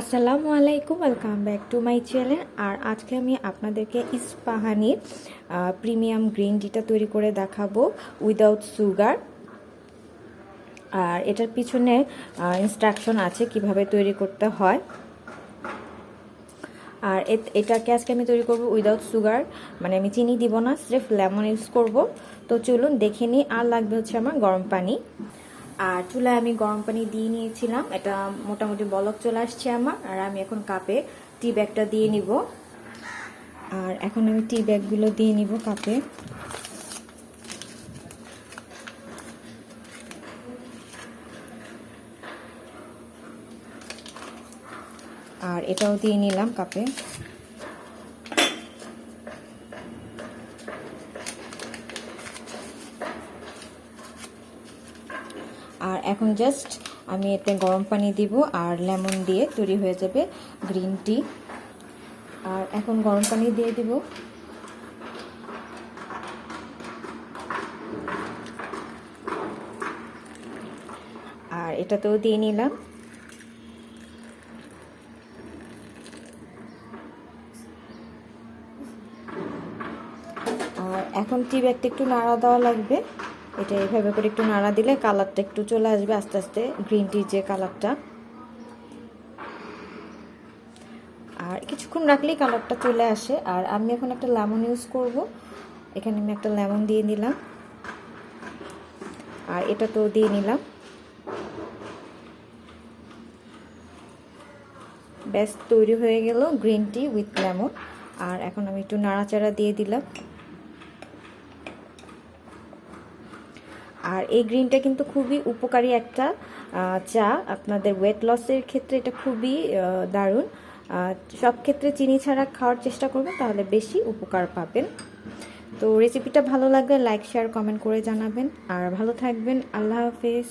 আসসালামু আলাইকুম welcome back to my channel আর আজকে আমি আপনাদেরকে ইস্পাহানি প্রিমিয়াম গ্রিন টিটা তৈরি করে দেখাবো উইদাউট সুগার আর এটার পিছনে ইনস্ট্রাকশন আছে কীভাবে তৈরি করতে হয়। আর এটাকে আজকে আমি তৈরি করব উইদাউট সুগার মানে আমি চিনি দিব না, স্রেফ লেমন ইউজ করব। তো চলুন দেখে নিই, আর লাগবে হচ্ছে আমার গরম পানি। আর চুলায় আমি গরম পানি দিয়ে নিয়েছিলাম। এটা মোটামুটি বলক চলে আসছে আমার, আর আমি এখন কাপে টি ব্যাগটা দিয়ে নিব। আর এখন আমি টি ব্যাগগুলো দিয়ে নিব কাপে। আর এটাও দিয়ে নিলাম কাপে। আর এখন জাস্ট আমি এতে গরম পানি দিব আর লেমন দিয়ে তৈরি হয়ে যাবে গ্রিন টি। আর এখন গরম পানি দিয়ে দিব। আর এটাতেও দিয়ে নিলাম। আর এখন টি ব্যাগটা একটু নাড়া দেওয়া লাগবে। এটা এভাবে করে একটু নাড়া দিলে কালারটা একটু চলে আসবে আস্তে আস্তে, গ্রিন টির যে কালারটা। আর কিছুক্ষণ রাখলেই কালারটা চলে আসে। আর আমি এখন একটা লেমন ইউজ করব। এখানে আমি একটা লেমন দিয়ে নিলাম। আর এটা তো দিয়ে নিলাম। ব্যাস, তৈরি হয়ে গেল গ্রিন টি উইথ লেমন। আর এখন আমি একটু নাড়াচাড়া দিয়ে দিলাম। আর এই গ্রিনটা কিন্তু খুবই উপকারী একটা চা। আপনাদের ওয়েট লসের ক্ষেত্রে এটা খুবই দারুণ। সব ক্ষেত্রে চিনি ছাড়া খাওয়ার চেষ্টা করবেন, তাহলে বেশি উপকার পাবেন। তো রেসিপিটা ভালো লাগলে লাইক শেয়ার কমেন্ট করে জানাবেন। আর ভালো থাকবেন, আল্লাহ হাফেজ।